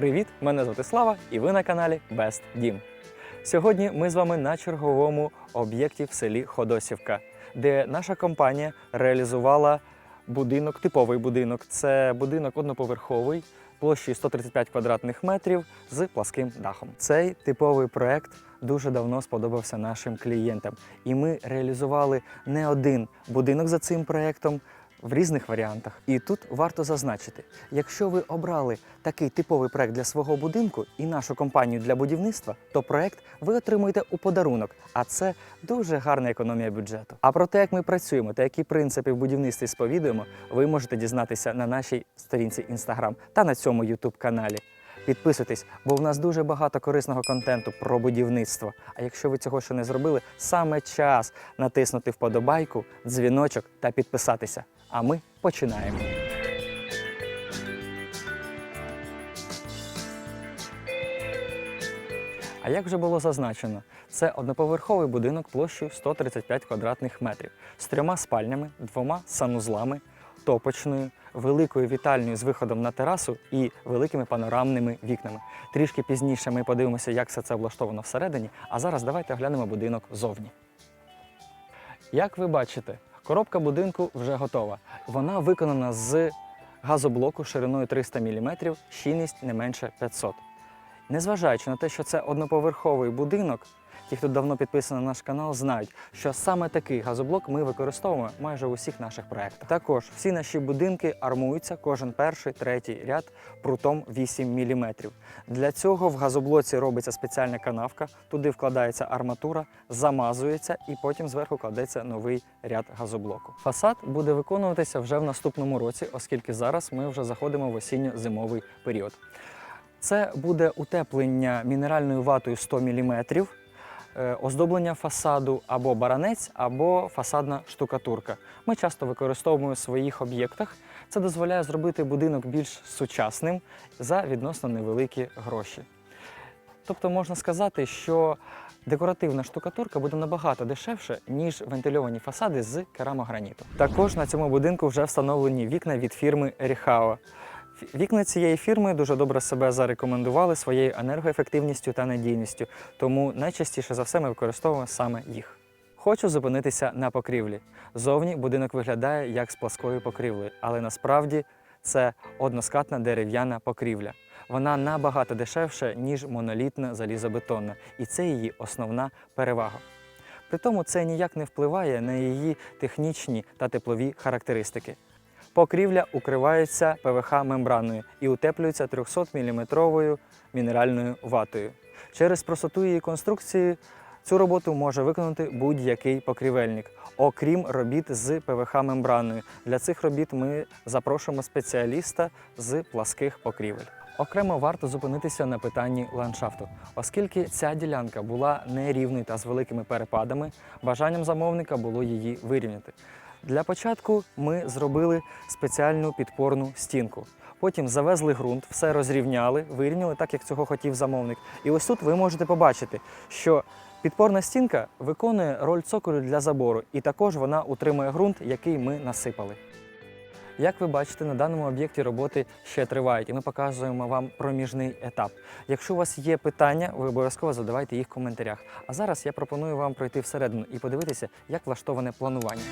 Привіт! Мене звати Слава і ви на каналі Best Дім. Сьогодні ми з вами на черговому об'єкті в селі Ходосівка, де наша компанія реалізувала будинок, типовий будинок. Це будинок одноповерховий, площею 135 квадратних метрів з пласким дахом. Цей типовий проект дуже давно сподобався нашим клієнтам, і ми реалізували не один будинок за цим проектом. В різних варіантах. І тут варто зазначити, якщо ви обрали такий типовий проект для свого будинку і нашу компанію для будівництва, то проект ви отримуєте у подарунок. А це дуже гарна економія бюджету. А про те, як ми працюємо та які принципи в будівництві сповідуємо, ви можете дізнатися на нашій сторінці Instagram та на цьому YouTube каналі. Підписуйтесь, бо в нас дуже багато корисного контенту про будівництво. А якщо ви цього ще не зробили, саме час натиснути вподобайку, дзвіночок та підписатися. А ми починаємо. А як вже було зазначено, це одноповерховий будинок площею 135 квадратних метрів з трьома спальнями, двома санузлами, топочною, великою вітальнею з виходом на терасу і великими панорамними вікнами. Трішки пізніше ми подивимося, як все це облаштовано всередині. А зараз давайте оглянемо будинок зовні. Як ви бачите, коробка будинку вже готова. Вона виконана з газоблоку шириною 300 мм, щільність не менше 500 Незважаючи на те, що це одноповерховий будинок, ті, хто давно підписаний на наш канал, знають, що саме такий газоблок ми використовуємо майже у всіх наших проєктах. Також всі наші будинки армуються, кожен перший, третій ряд прутом 8 мм. Для цього в газоблоці робиться спеціальна канавка, туди вкладається арматура, замазується і потім зверху кладеться новий ряд газоблоку. Фасад буде виконуватися вже в наступному році, оскільки зараз ми вже заходимо в осінньо-зимовий період. Це буде утеплення мінеральною ватою 100 мм, оздоблення фасаду або баранець, або фасадна штукатурка. Ми часто використовуємо в своїх об'єктах. Це дозволяє зробити будинок більш сучасним за відносно невеликі гроші. Тобто можна сказати, що декоративна штукатурка буде набагато дешевше, ніж вентильовані фасади з керамограніту. Також на цьому будинку вже встановлені вікна від фірми Ріхао. Вікна цієї фірми дуже добре себе зарекомендували своєю енергоефективністю та надійністю, тому найчастіше за все ми використовуємо саме їх. Хочу зупинитися на покрівлі. Зовні будинок виглядає як з пласкою покрівлею, але насправді це односкатна дерев'яна покрівля. Вона набагато дешевша, ніж монолітна залізобетонна, і це її основна перевага. При тому це ніяк не впливає на її технічні та теплові характеристики. Покрівля укривається ПВХ-мембраною і утеплюється 300-мм мінеральною ватою. Через простоту її конструкції цю роботу може виконати будь-який покрівельник, окрім робіт з ПВХ-мембраною. Для цих робіт ми запрошуємо спеціаліста з пласких покрівель. Окремо варто зупинитися на питанні ландшафту, оскільки ця ділянка була нерівною та з великими перепадами, бажанням замовника було її вирівняти. Для початку ми зробили спеціальну підпорну стінку. Потім завезли ґрунт, все розрівняли, вирівняли так, як цього хотів замовник. І ось тут ви можете побачити, що підпорна стінка виконує роль цоколю для забору, і також вона утримує ґрунт, який ми насипали. Як ви бачите, на даному об'єкті роботи ще тривають, і ми показуємо вам проміжний етап. Якщо у вас є питання, ви обов'язково задавайте їх в коментарях. А зараз я пропоную вам пройти всередину і подивитися, як влаштоване планування.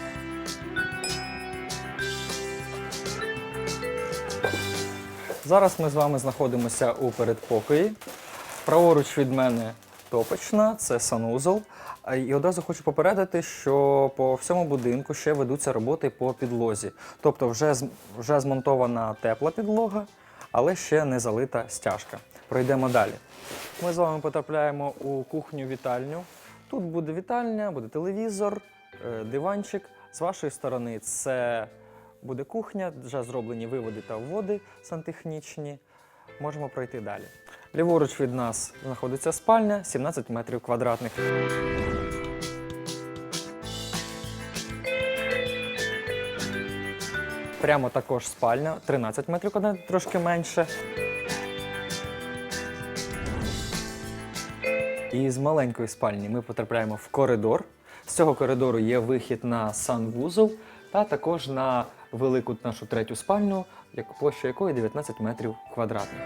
Зараз ми з вами знаходимося у передпокої. Праворуч від мене топочна, це санузол. І одразу хочу попередити, що по всьому будинку ще ведуться роботи по підлозі. Тобто вже, вже змонтована тепла підлога, але ще не залита стяжка. Пройдемо далі. Ми з вами потрапляємо у кухню-вітальню. Тут буде вітальня, буде телевізор, е, диванчик. З вашої сторони це буде кухня, вже зроблені виводи та вводи сантехнічні. Можемо пройти далі. Ліворуч від нас знаходиться спальня 17 метрів квадратних. Прямо також спальня 13 метрів квадратних, трошки менше. І з маленької спальні ми потрапляємо в коридор. З цього коридору є вихід на санвузол та також на велику нашу третю спальню, площа якої 19 метрів квадратних.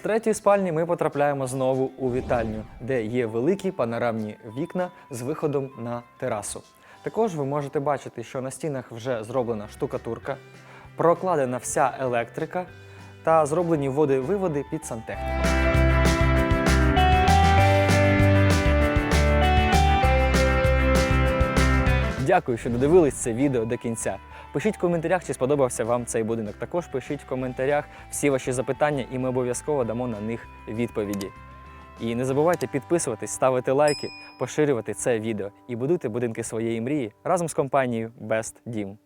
З третьої спальні ми потрапляємо знову у вітальню, де є великі панорамні вікна з виходом на терасу. Також ви можете бачити, що на стінах вже зроблена штукатурка, прокладена вся електрика та зроблені води-виводи під сантехніку. Дякую, що додивились це відео до кінця. Пишіть в коментарях, чи сподобався вам цей будинок. Також пишіть в коментарях всі ваші запитання, і ми обов'язково дамо на них відповіді. І не забувайте підписуватись, ставити лайки, поширювати це відео і будуйте будинки своєї мрії разом з компанією Best Дім.